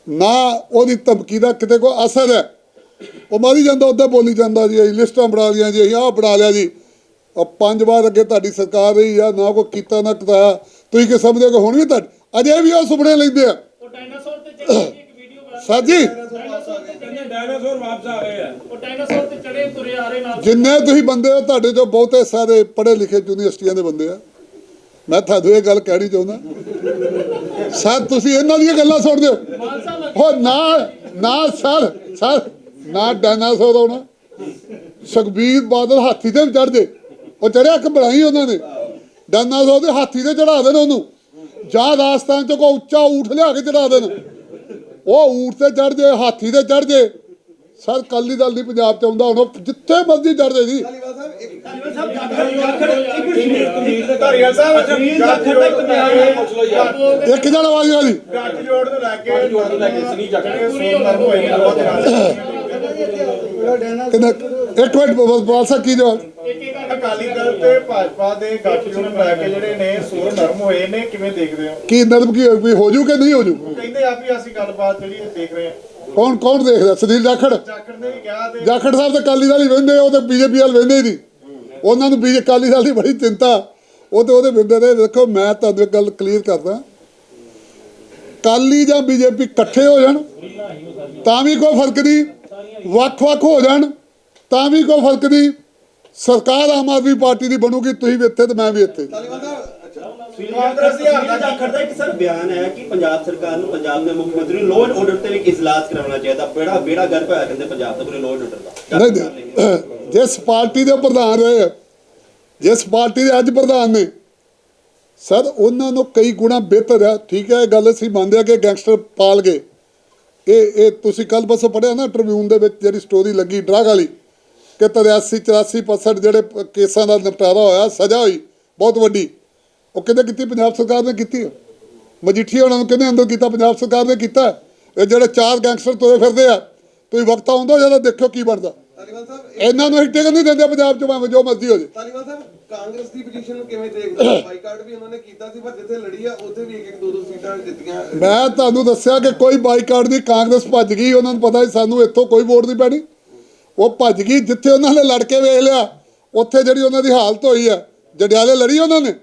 ਨਾ ਉਹਦੀ ਧਮਕੀ ਦਾ ਕਿਤੇ ਕੋਈ ਅਸਰ ਹੈ। ਉਹ ਮਾਰੀ ਜਾਂਦਾ ਉੱਦਾਂ ਬੋਲੀ ਜਾਂਦਾ ਜੀ ਅਸੀਂ ਲਿਸਟਾਂ ਬਣਾ ਲਈਆਂ ਜੀ ਅਸੀਂ ਆਹ ਬਣਾ ਲਿਆ ਜੀ। ਉਹ ਪੰਜ ਵਾਰ ਅੱਗੇ ਤੁਹਾਡੀ ਸਰਕਾਰ ਰਹੀ ਆ ਨਾ ਕੋਈ ਕੀਤਾ ਨਾ ਕਰਾਇਆ। ਤੁਸੀਂ ਕੀ ਸਮਝਦੇ ਹੋ ਕਿ ਹੁਣ ਵੀ ਤੁਹਾਡੇ ਅਜੇ ਵੀ ਉਹ ਸੁਪਨੇ ਲੈਂਦੇ ਆ? ਉਹ ਡਾਇਨਾਸੌਰ ਤੇ ਚੜੇ ਇੱਕ ਵੀਡੀਓ ਬਣਾ ਸਰ ਜੀ। ਡਾਇਨਾਸੌਰ ਤੇ ਚੜੇ ਕਹਿੰਦੇ ਡਾਇਨਾਸੌਰ ਵਾਪਸ ਆ ਗਏ ਆ। ਉਹ ਡਾਇਨਾਸੌਰ ਤੇ ਚੜੇ ਤੁਰੇ ਆ ਰਹੇ ਨਾਲ। ਜਿੰਨੇ ਤੁਸੀਂ ਬੰਦੇ ਹੋ ਤੁਹਾਡੇ ਚੋਂ ਬਹੁਤੇ ਸਾਰੇ ਪੜ੍ਹੇ ਲਿਖੇ ਯੂਨੀਵਰਸਿਟੀਆਂ ਦੇ ਬੰਦੇ ਆ। ਮੈਂ ਤੁਹਾਨੂੰ ਇਹ ਗੱਲ ਕਹਿਣੀ ਚਾਹੁੰਦਾ। ਸਰ ਤੁਸੀਂ ਇਹਨਾਂ ਦੀਆਂ ਗੱਲਾਂ ਸੁਣਦੇ ਹੋ। ਹੋ ਨਾ ਨਾ ਸਰ ਸਰ ਨਾ ਡਾਇਨਾਸੌਰ ਹੋਣਾ। ਸੁਖਬੀਰ ਬਾਦਲ ਹਾਥੀ ਤੇ ਚੜ ਜੇ ਉਹ ਚੜਿਆ ਕਿ ਬਣਾਈ ਉਹਨਾਂ ਨੇ। ਡਾਇਨਾਸੌਰ ਦੇ ਹਾਥੀ ਤੇ ਚੜਾ ਦੇਣ ਉਹਨੂੰ। ਜਾਂ ਰਾਜਸਥਾਨ ਚ ਕੋ ਉੱਚਾ ਊਠ ਲਿਆ ਕੇ ਚੜਾ ਦੇਣ। ਉਹ ਊਠ ਤੇ ਚੜ ਜੇ ਹਾਥੀ ਤੇ ਚੜ ਜੇ ਸਰ ਕਾਲੀ ਦਲ ਨਹੀਂ ਪੰਜਾਬ ਚ ਆਉਂਦਾ ਹੁਣ ਉਹ ਜਿੱਥੇ ਮਰਜ਼ੀ ਚੜ ਜੇ। ਇੱਕ ਇੱਕ ਜਣ ਆਵਾਜ਼ ਵਾਲੀ ਗੱਠ ਜੋੜ ਨੂੰ ਲੈ ਕੇ ਜੋੜ ਨੂੰ ਲੈ ਕੇ ਸਨੀ ਚੱਕ ਪੂਰੀ ਹੋ ਗਈ ਇੱਕ ਮਿੰਟ ਬਾਲਸਾ ਕੀ ਜਵਾਬ? ਅਕਾਲੀ ਦਲ ਤੇ ਭਾਜਪਾ ਦੇ ਨੂੰ ਕੇ ਜਿਹੜੇ ਨੇ ਸੁਰ ਨਰਮ ਹੋਏ ਨੇ ਕਿਵੇਂ ਦੇਖਦੇ ਹੋ? ਕੀ ਨਰਮ ਕੀ ਹੋਈ ਹੋ ਜੂ ਕਿ ਨਹੀਂ ਹੋ ਜੂ? ਕਹਿੰਦੇ ਆ ਵੀ ਅਸੀਂ ਗੱਲਬਾਤ ਜਿਹੜੀ ਦੇਖ ਰਹੇ ਹਾਂ। ਕੌਣ ਕੌਣ ਦੇਖ ਰਿਹਾ ਸੁਨੀਲ ਜਾਖੜ? ਜਾਖੜ ਨੇ ਵੀ ਕਿਹਾ ਤੇ ਜਾਖੜ ਸਾਹਿਬ ਤਾਂ ਕਾਲੀ ਦਲ ਹੀ ਵਹਿੰਦੇ ਉਹ ਤਾਂ ਬੀਜੇਪੀ ਵਾਲ ਹੀ ਨਹੀਂ। ਉਹਨਾਂ ਨੂੰ ਬੀਜੇ ਕਾਲੀ ਦਲ ਦੀ ਬੜੀ ਚਿੰਤਾ। ਉਹ ਤੇ ਉਹਦੇ ਬੰਦੇ ਦੇ ਦੇਖੋ ਮੈਂ ਤੁਹਾਨੂੰ ਇੱਕ ਗੱਲ ਕਲੀਅਰ ਕਰਦਾ। ਕਾਲੀ ਜਾਂ ਬੀਜੇਪੀ ਇਕੱਠੇ ਹੋ ਜਾਣ ਤਾਂ ਵੀ ਕੋਈ ਫ਼ਰਕ ਨਹੀਂ। ਵੱਖ-ਵੱਖ ਹੋ ਜਾਣ ਤਾਂ ਵੀ ਕੋਈ ਫ਼ਰਕ ਨਹੀਂ। ਸਰਕਾਰ ਆਮ ਆਦਮੀ ਪਾਰਟੀ ਦੀ ਬਣੂਗੀ ਤੁਸੀਂ ਵੀ ਇੱਥੇ ਤੇ ਮੈਂ ਵੀ ਇੱਥੇ। ਧਾਲੀਵਾਲ ਸਾਹਿਬ ਅੱਛਾ ਕਾਂਗਰਸ ਦੀ ਹਾਰ ਦਾ ਜਾਖੜ ਦਾ ਇੱਕ ਸਰ ਬਿਆਨ ਹੈ ਕਿ ਪੰਜਾਬ ਸਰਕਾਰ ਨੂੰ ਪੰਜਾਬ ਦੇ ਮੁੱਖ ਮੰਤਰੀ ਨੂੰ ਲੋਅ ਐਂਡ ਆਰਡਰ ਤੇ ਵੀ ਇਜਲਾਸ ਕਰਾਉਣਾ ਚਾਹੀਦਾ। ਬੜਾ ਬੇੜਾ ਗਰਕ ਹੋਇਆ ਕਹਿੰਦੇ ਪੰਜਾਬ ਦਾ ਪੂਰੇ ਲੋਅ ਐਂਡ ਆਰਡਰ ਦਾ। ਨਹੀਂ ਨਹੀਂ ਜਿਸ ਪਾਰਟੀ ਦੇ ਪ੍ਰਧਾਨ ਰਹੇ ਜਿਸ ਪਾਰਟੀ ਦੇ ਅੱਜ ਪ੍ਰਧਾਨ ਨੇ ਸਰ ਉਹਨਾਂ ਨੂੰ ਕਈ ਗੁਣਾ ਬਿਹਤਰ ਆ। ਠੀਕ ਹੈ ਇਹ ਗੱਲ ਅਸੀਂ ਮੰਨਦੇ ਆ ਕਿ ਗੈਂਗਸਟਰ ਪਾਲ ਗਏ। ਇਹ ਇਹ ਤੁਸੀਂ ਕੱਲ ਬਸੋਂ ਪੜਿਆ ਨਾ ਟ੍ਰਿਬਿਊਨ ਦੇ ਵਿੱਚ ਜਿਹੜੀ ਸਟੋਰੀ ਲੱਗੀ ਡਰਗ ਵਾਲੀ ਕਿ 83 84% ਜਿਹੜੇ ਕੇਸਾਂ ਦਾ ਨਿਪਟਾਰਾ ਹੋਇਆ ਸਜ਼ਾ ਹੋਈ ਬਹੁਤ ਵੱਡੀ। ਉਹ ਕਿਹਨੇ ਕੀਤੀ? ਪੰਜਾਬ ਸਰਕਾਰ ਨੇ ਕੀਤੀ। ਹੈ ਮਜੀਠੀਆ ਉਹਨਾਂ ਨੂੰ ਕਿਹਨੇ ਅੰਦਰ ਕੀਤਾ? ਪੰਜਾਬ ਸਰਕਾਰ ਨੇ ਕੀਤਾ। ਇਹ ਜਿਹੜੇ ਚਾਰ ਗੈਂਗਸਟਰ ਤੁਰੇ ਫਿਰਦੇ ਆ ਤੁਸੀਂ ਵਕਤ ਆਉਂਦਾ ਜਦੋਂ ਦੇਖਿਓ ਕੀ ਬਣਦਾ। ਇਹਨਾਂ ਨੂੰ ਹਿੱਟੇ ਨਹੀਂ ਦਿੰਦੇ ਪੰਜਾਬ ਚ ਭਾਵੇਂ ਜੋ ਮਰਜ਼ੀ ਹੋ ਜੇ। ਕਾਂਗਰਸ ਦੀ ਪੋਜੀਸ਼ਨ ਨੂੰ ਕਿਵੇਂ ਦੇਖਦੇ ਹੋ? ਬਾਈਕਾਟ ਵੀ ਉਹਨਾਂ ਨੇ ਕੀਤਾ ਸੀ ਪਰ ਜਿੱਥੇ ਲੜੀ ਆ ਉੱਥੇ ਵੀ ਇੱਕ ਇੱਕ ਦੋ ਦੋ ਸੀਟਾਂ ਜਿੱਤੀਆਂ। ਮੈਂ ਤੁਹਾਨੂੰ ਦੱਸਿਆ ਕਿ ਕੋਈ ਬਾਈਕਾਟ ਨਹੀਂ ਕਾਂਗਰਸ ਭੱਜ ਗਈ ਉਹਨਾਂ ਨੂੰ ਪਤਾ ਸੀ ਸਾਨੂੰ ਇੱਥੋਂ ਕੋਈ ਵੋਟ ਨਹੀਂ ਪੈਣੀ। ਉਹ ਭੱਜ ਗਈ ਜਿੱਥੇ ਉਹਨਾਂ ਨੇ ਲੜ ਕੇ ਵੇਖ ਲਿਆ ਉੱਥੇ ਜਿਹੜੀ ਉਹਨਾਂ ਦੀ ਹਾਲਤ ਹੋਈ ਹੈ ਜੜਿਆਲੇ ਲੜੀ ਉਹਨਾਂ ਨੇ।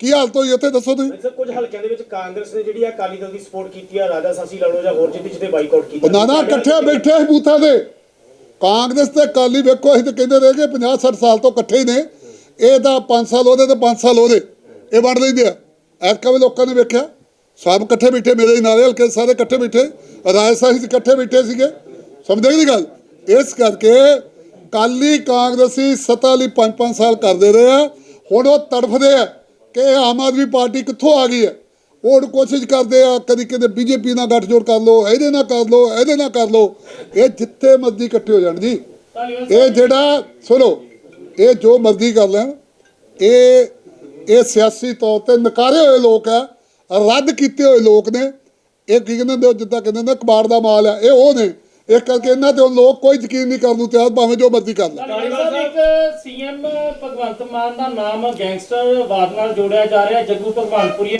ਕੀ ਹਾਲਤ ਹੋਈ ਉੱਥੇ ਦੱਸੋ ਤੁਸੀਂ? ਸਰ ਕੁਝ ਹਲਕਿਆਂ ਦੇ ਵਿੱਚ ਕਾਂਗਰਸ ਨੇ ਜਿਹੜੀ ਆ ਅਕਾਲੀ ਦਲ ਦੀ ਸਪੋਰਟ ਕੀਤੀ ਆ ਰਾਜਾ ਸਾਸੀ ਲੜੋ ਜਾਂ ਹੋਰ ਜਿੱਥੇ ਜਿੱਥੇ ਬਾਈਕਾਟ ਕੀਤਾ। ਨਾ ਨਾ ਇਕੱਠੇ ਬੈਠੇ ਸੀ ਬੂਥਾਂ ਦੇ ਕਾਂਗਰਸ ਤੇ ਅਕਾਲੀ ਵੇਖੋ ਅਸੀਂ ਤਾਂ ਕਹਿੰਦੇ ਰਹੇ ਕਿ 50 60 ਸਾਲ ਤੋਂ ਇਕੱਠੇ ਹੀ ਨੇ। ਇਹ ਤਾਂ 5 ਸਾਲ ਉਹਦੇ ਤੇ 5 ਸਾਲ ਉਹਦੇ। ਇਹ ਵੰਡ ਲੈਂਦੇ ਆ। ਐਤਕਾਂ ਵੀ ਲੋਕਾਂ ਨੇ ਵੇਖਿਆ। ਸਭ ਇਕੱਠੇ ਬੈਠੇ, ਮੇਰੇ ਹੀ ਨਾਲੇ ਹਲਕੇ ਸਾਰੇ ਇਕੱਠੇ ਬੈਠੇ। ਰਾਜਸਥਾਨ 'ਚ ਇਕੱਠੇ ਬੈਠੇ ਸੀਗੇ। ਸਮਝਦੇ ਕਿ ਨਹੀਂ ਗੱਲ? ਇਸ ਕਰਕੇ ਕਾਲੀ ਕਾਂਗਰਸੀ ਸਤਾ ਲਈ 5-5 ਸਾਲ ਕਰਦੇ ਰਹੇ ਆ। ਹੁਣ ਉਹ ਤੜਫਦੇ ਆ ਕਿ ਇਹ ਆਮ ਆਦਮੀ ਪਾਰਟੀ ਕਿੱਥੋਂ ਆ ਗਈ ਹੈ ਉਹ ਹੁਣ ਕੋਸ਼ਿਸ਼ ਕਰਦੇ ਆ, ਕਦੀ ਕਦੇ ਬੀਜੇਪੀ ਨਾਲ ਗੱਠਜੋੜ ਕਰ ਲਓ, ਇਹਦੇ ਨਾਲ ਕਰ ਲਓ, ਇਹਦੇ ਨਾਲ ਕਰ ਲਓ। ਇਹ ਜਿੱਥੇ ਮਰਜ਼ੀ ਇਕੱਠੇ ਹੋ ਜਾਣ ਜੀ। ਇਹ ਜਿਹੜਾ, ਸੁਣੋ ਇਹ ਜੋ ਮਰਜ਼ੀ ਕਰ ਲੈਣ, ਇਹ ਇਹ ਸਿਆਸੀ ਤੌਰ ਤੇ ਨਕਾਰੇ ਹੋਏ ਲੋਕ ਆ, ਰੱਦ ਕੀਤੇ ਹੋਏ ਲੋਕ ਨੇ। ਇਹ ਕੀ ਕਹਿੰਦੇ ਹੁੰਦੇ ਉਹ ਜਿੱਦਾਂ ਕਹਿੰਦੇ ਨੇ ਕਬਾੜ ਦਾ ਮਾਲ ਆ, ਇਹ ਉਹ ਨੇ। ਇਸ ਕਰਕੇ ਇਹਨਾਂ ਤੇ ਲੋਕ ਕੋਈ ਯਕੀਨ ਨਹੀਂ ਕਰਨ ਨੂੰ ਤਿਆਰ, ਭਾਵੇਂ ਜੋ ਮਰਜ਼ੀ ਕਰ ਲੈ ਧਾਲੀਵਾਲ ਸਾਹਿਬ ਸੀਐਮ ਭਗਵੰਤ ਮਾਨ ਦਾ ਨਾਮ ਗੈਂਗਸਟਰਵਾਦ ਨਾਲ ਜੋੜਿਆ ਜਾ ਰਿਹਾ ਹੈ। ਜੱਗੂ ਭਗਵਾਨਪੁਰੀ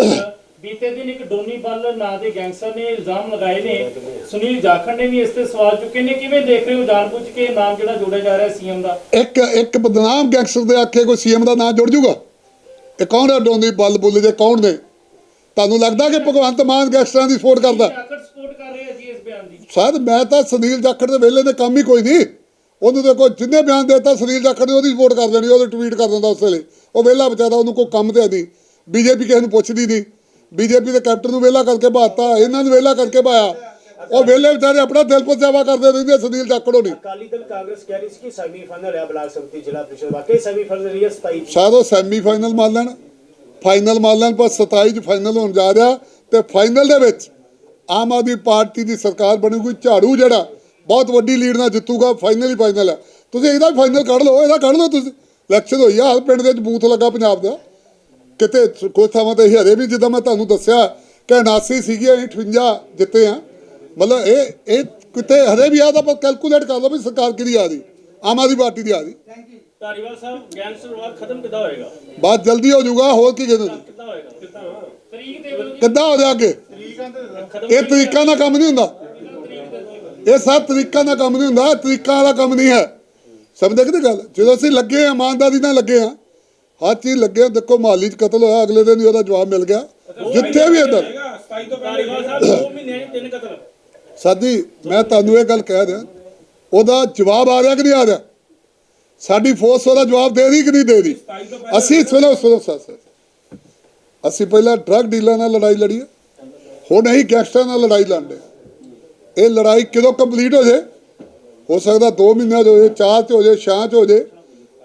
ਬੀਤੇ ਦਿਨ ਇੱਕ ਡੋਨੀ ਬੱਲ ਨਾਂ ਦੇ ਗੈਂਗਸਟਰ ਨੇ ਇਲਜ਼ਾਮ ਲਗਾਏ ਨੇ। ਸੁਨੀਲ ਜਾਖੜ ਨੇ ਵੀ ਇਸ ਤੇ ਸਵਾਲ ਚੁੱਕੇ ਨੇ। ਕਿਵੇਂ ਦੇਖ ਰਹੇ ਹੋ? ਜਾਣਬੁੱਝ ਕੇ ਨਾਮ ਜਿਹੜਾ ਜੋੜਿਆ ਜਾ ਰਿਹਾ ਸੀਐਮ ਦਾ। ਇੱਕ ਇੱਕ ਬਦਨਾਮ ਗੈਂਗਸਟਰ ਦੇ ਆਖੇ ਕੋਈ ਸੀਐਮ ਦਾ ਨਾਂ ਜੁੜ ਜੂਗਾ? ਇਹ ਕੌਣ ਹੈ ਡੋਂਦੀ ਬੱਲ? ਬੁੱਲ ਜੇ ਕੌਣ ਨੇ? ਤੁਹਾਨੂੰ ਲੱਗਦਾ ਕਿ ਭਗਵੰਤ ਮਾਨ ਗੈਂਗਸਟਰਾਂ ਦੀ ਸਪੋਰਟ ਕਰਦਾ? ਜਾਖੜ ਸਪੋਰਟ ਕਰ ਰਹੇ ਆ ਜੀ ਇਸ ਬਿਆਨ ਦੀ। ਸ਼ਾਇਦ ਮੈਂ ਤਾਂ ਸੁਨੀਲ ਜਾਖੜ ਦੇ ਵੇਲੇ ਦੇ ਕੰਮ ਹੀ ਕੋਈ ਨਹੀਂ। ਉਹਨੂੰ ਦੇਖੋ ਜਿੰਨੇ ਬਿਆਨ ਦੇਤਾ ਸੁਨੀਲ ਜਾਖੜ ਨੇ ਉਹਦੀ ਸਪੋਰਟ ਕਰ ਦੇਣੀ ਉਹਦੇ ਟਵੀਟ ਕਰ ਦਿੰਦਾ ਉਸ ਵੇਲੇ। ਉਹ ਵਿਹਲਾ ਵਿਚਾਰਾ ਉਹਨੂੰ ਕੋਈ ਕੰਮ ਤੇ ਨਹੀਂ। ਬੀਜੇਪੀ ਕਿਸੇ ਨੂੰ ਪੁੱਛਦੀ ਨਹੀਂ। ਬੀਜੇਪੀ ਦੇ ਕੈਪਟਨ ਨੂੰ ਵਿਹਲਾ ਕਰਕੇ ਬਾਤਾ ਇਹਨਾਂ ਨੂੰ ਵਿਹਲਾ ਕਰਕੇ ਬਾਇਆ ਉਹ ਵਿਹਲੇ ਵਿਚਾਰੇ ਆਪਣਾ ਦਿਲ ਪਰਚਾਵਾ ਕਰਦੇ ਰਹਿੰਦੇ ਸੁਨੀਲ ਜਾਖੜ ਹੋਣੀ ਅਕਾਲੀ ਦਲ ਕਾਂਗਰਸ ਕਹਿ ਰਹੀ ਸੀ ਕਿ ਸੈਮੀਫਾਈਨਲ ਹੈ ਬਲਾਕ ਸੰਮਤੀ ਜ਼ਿਲ੍ਹਾ ਪ੍ਰੀਸ਼ਦ ਵਾਕਈ ਸੈਮੀਫਾਈਨਲ ਰਹੀ ਹੈ 27 ਚ। ਸ਼ਾਇਦ ਉਹ ਸੈਮੀਫਾਈਨਲ ਮੰਨ ਲੈਣ ਫਾਈਨਲ ਮੰਨ ਲੈਣ ਪਰ 27 ਚ ਫਾਈਨਲ ਹੋਣ ਜਾ ਰਿਹਾ ਤੇ ਫਾਈਨਲ ਦੇ ਵਿੱਚ ਆਮ ਆਦਮੀ ਪਾਰਟੀ ਦੀ ਸਰਕਾਰ ਬਣੂਗੀ ਝਾੜੂ ਜਿਹੜਾ ਬਹੁਤ ਵੱਡੀ ਲੀਡ ਨਾਲ ਜਿੱਤੂਗਾ ਫਾਈਨਲ ਹੀ ਫਾਈਨਲ ਹੈ। ਤੁਸੀਂ ਇਹਦਾ ਫਾਈਨਲ ਕੱਢ ਲਓ ਇਹਦਾ ਕੱਢ ਲਓ ਤੁਸੀਂ। ਇਲੈਕਸ਼ਨ ਹੋਈ ਆ ਹਰ ਪਿੰਡ ਦੇ ਵਿੱਚ ਬੂਥ ਲੱਗਾ ਪੰਜਾਬ ਦਾ। ਕਿਤੇ ਕੋਈ ਥਾਵਾਂ ਤੇ ਹਰੇ ਵੀ ਜਿੱਦਾਂ ਮੈਂ ਤੁਹਾਨੂੰ ਦੱਸਿਆ ਕਿ 79 ਸੀਗੇ ਅਸੀਂ 58 ਜਿੱਤੇ ਆ। ਮਤਲਬ ਇਹ ਇਹ ਕਿਤੇ ਹਰੇ ਵੀ ਆ ਤਾਂ ਕੈਲਕੂਲੇਟ ਕਰ ਲਓ ਵੀ ਸਰਕਾਰ ਕਿਹਦੀ ਆ ਰਹੀ। ਆਮ ਆਦਮੀ ਪਾਰਟੀ ਦੀ ਆ ਰਹੀ। ਧਾਰੀਵਾਲ ਸਾਹਿਬ ਗੈਂਗਸਟਰਵਾਦ ਖਤਮ ਕਿੱਦਾਂ ਹੋਏਗਾ? ਬਾਤ ਜਲਦੀ ਹੋ ਜਾਊਗਾ ਹੋਰ ਕੀ ਕਹਿੰਦੇ ਨੇ? ਕਿੱਦਾਂ ਹੋਏਗਾ? ਕਿੱਦਾਂ ਕਿੱਦਾਂ ਹੋ ਜਾ ਅੱਗੇ ਖਤਮ ਇਹ ਤਰੀਕਾ ਦਾ ਕੰਮ ਨਹੀਂ ਹੁੰਦਾ। ਇਹ ਸਭ ਤਰੀਕਾ ਦਾ ਕੰਮ ਨਹੀਂ ਹੁੰਦਾ ਤਰੀਕਾ ਵਾਲਾ ਕੰਮ ਨਹੀਂ ਹੈ। ਸਮਝਦੇ ਕਿ ਗੱਲ? ਜਦੋਂ ਅਸੀਂ ਲੱਗੇ ਇਮਾਨਦਾਰੀ ਨਾਲ ਲੱਗੇ ਆ ਹਰ ਚੀਜ਼ ਲੱਗੇ ਹਾਂ, ਦੇਖੋ ਮਾਲੀ ਚ ਕਤਲ ਹੋਇਆ ਅਗਲੇ ਦਿਨ ਹੀ ਉਹਦਾ ਜਵਾਬ ਮਿਲ ਗਿਆ। ਜਿੱਥੇ ਵੀ ਇੱਧਰ। 27 ਤੋਂ ਪਹਿਲੇ ਧਾਰੀਵਾਲ ਸਾਹਿਬ 2 ਮਹੀਨੇ ਚ ਤਿੰਨ ਕਤਲ। ਸਾਦੀ ਮੈਂ ਤੁਹਾਨੂੰ ਇਹ ਗੱਲ ਕਹਿ ਦਿਆਂ ਉਹਦਾ ਜਵਾਬ ਆ ਰਿਹਾ ਕਿ ਨਹੀਂ ਆ ਰਿਹਾ? ਸਾਡੀ ਫੋਰਸ ਉਹਦਾ ਜਵਾਬ ਦੇ ਰਹੀ ਕਿ ਨਹੀਂ ਦੇ ਰਹੀ? 27 ਤੋਂ ਪਹਿਲੇ ਅਸੀਂ ਸੁਣੋ ਸੁਣੋ ਸਰ ਅਸੀਂ ਪਹਿਲਾਂ ਡਰੱਗ ਡੀਲਰ ਨਾਲ ਲੜਾਈ ਲੜੀ ਹੈ ਹੁਣ ਅਸੀਂ ਗੈਂਗਸਟਰ ਨਾਲ ਲੜਾਈ ਲੜਦੇ ਇਹ ਲੜਾਈ ਕਦੋਂ ਕੰਪਲੀਟ ਹੋ ਜੇ? ਹੋ ਸਕਦਾ 2 ਮਹੀਨਿਆਂ 'ਚ ਹੋ ਜੇ 4 'ਚ ਹੋ ਜੇ 6 'ਚ ਹੋ ਜੇ।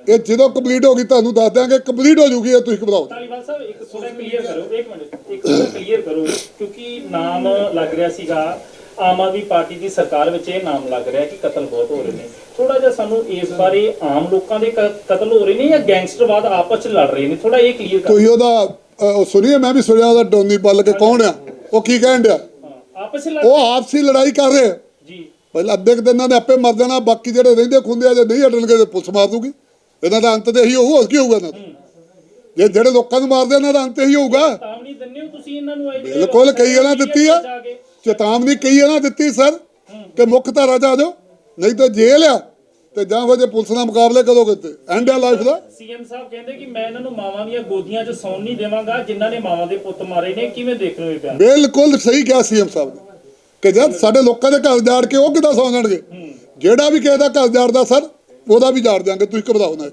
ਇਹ ਜਦੋਂ ਕੰਪਲੀਟ ਹੋ ਗਈ ਤੁਹਾਨੂੰ ਦੱਸ ਦਿਆਂਗੇ ਕੰਪਲੀਟ ਹੋ ਜੂਗੀ ਇਹ ਤੁਸੀਂ ਘਬਰਾਓ ਨਾ। ਧਾਲੀਵਾਲ ਸਾਹਿਬ ਇੱਕ ਥੋੜਾ ਕਲੀਅਰ ਕਰੋ ਇੱਕ ਮਿੰਟ ਇੱਕ ਥੋੜਾ ਕਲੀਅਰ ਕਰੋ ਕਿਉਂਕਿ ਨਾਮ ਲੱਗ ਰਿਹਾ ਸੀਗਾ ਆਮ ਆਦਮੀ ਪਾਰਟੀ ਦੀ ਸਰਕਾਰ ਵਿੱਚ ਇਹ ਨਾਮ ਲੱਗ ਰਿਹਾ ਕਿ ਕਤਲ ਬਹੁਤ ਹੋ ਰਹੇ ਨੇ। ਥੋੜਾ ਜਿਹਾ ਸਾਨੂੰ ਇਸ ਬਾਰੇ ਆਮ ਲੋਕਾਂ ਦੇ ਕ- ਕਤਲ ਹੋ ਰਹੇ ਨੇ ਜਾਂ ਗੈਂਗਸਟਰਵਾਦ ਆਪਸ ਚ ਲੜ ਰਹੇ ਨੇ? ਥੋੜਾ ਇਹ ਕਲੀਅਰ ਕਰੋ। ਤੁਸੀਂ ਉਹਦਾ ਅ, ਉਹ ਸੁਣੀਏ ਮੈਂ ਵੀ ਸੁਣਿਆ ਉਹਦਾ ਡੋਨੀ ਪੱਲ ਕੇ ਕੌਣ ਆ? ਉਹ ਕੀ ਕਹਿਣ ਡਿਆ? ਆਪਸ ਉਹ ਆਪਸੀ ਲੜਾਈ ਕਰ ਰਹੇ। ਜੀ। ਪਹਿਲਾਂ ਅੱਧੇ ਦਿਨਾਂ ਦੇ ਆਪੇ ਮਰ ਜਾਣਾ ਬਾਕੀ ਜਿਹੜੇ ਰਹਿੰਦੇ ਖੁੰਦੇ ਆ ਜੇ ਨਹੀਂ ਹਟਣਗੇ ਤੇ ਪੁਲਿਸ ਮਾਰ ਦੂਗੀ। ਇਹਨਾਂ ਦਾ ਅੰਤ ਤੇ ਇਹੀ ਹੋਊ ਹੋਰ ਕੀ ਹੋਊਗਾ ਇਹਨਾਂ ਦਾ? ਜੇ ਜਿਹੜੇ ਲੋਕਾਂ ਨੂੰ ਮਾਰਦੇ ਉਹਨਾਂ ਦਾ ਅੰਤ ਇਹੀ ਹੋਊਗਾ। ਚੇਤਾਵਨੀ ਦਿੰਦੇ ਹੋ ਤੁਸੀਂ ਇਹਨਾਂ ਨੂੰ ਇਹ? ਜਿਹੜੇ ਬਿਲਕੁਲ ਕਈ ਇਹਨਾਂ ਦਿੱਤੀ ਆ। ਚੇਤਾਵਨੀ ਕਈ ਇਹਨਾਂ ਦਿੱਤੀ ਸਰ ਕਿ ਮੁੱਖ ਧਾਰਾ ਚ ਆ ਜਾਓ ਨਹੀਂ ਤਾਂ ਜੇਲ੍ਹ ਆ ਤੇ ਜਾਂ ਫਿਰ ਜੇ ਪੁਲਿਸ ਨਾਲ ਮੁਕਾਬਲੇ ਕਰੋਗੇ ਤੇ ਐਂਡ ਆ ਲਾਈਫ ਦਾ। ਸੀਐਮ ਸਾਹਿਬ ਕਹਿੰਦੇ ਕਿ ਮੈਂ ਇਹਨਾਂ ਨੂੰ ਮਾਵਾਂ ਦੀਆਂ ਗੋਦੀਆਂ 'ਚ ਸੌਣ ਨਹੀਂ ਦੇਵਾਂਗਾ ਜਿਨ੍ਹਾਂ ਨੇ ਮਾਵਾਂ ਦੇ ਪੁੱਤ ਮਾਰੇ ਨੇ। ਕਿਵੇਂ ਦੇਖ ਰਹੇ ਹੋ ਇਹ ਬਿਆਨ ਬਿਲਕੁਲ ਸਹੀ ਕਿਹਾ ਸੀਐਮ ਸਾਹਿਬ ਨੇ ਕਿ ਜਦ ਸਾਡੇ ਲੋਕਾਂ ਦੇ ਘਰ ਜਾੜ ਕੇ ਉਹ ਕਿੱਦਾਂ ਸੌਂ ਜਾਣਗੇ? ਜਿਹੜਾ ਵੀ ਕਿਸੇ ਦਾ ਘਰ ਜਾੜਦਾ ਸਰ ਉਹਦਾ ਵੀ ਜਾੜ ਦਿਆਂਗੇ ਤੁਸੀਂ ਘਬਰਾਓ ਨਾ।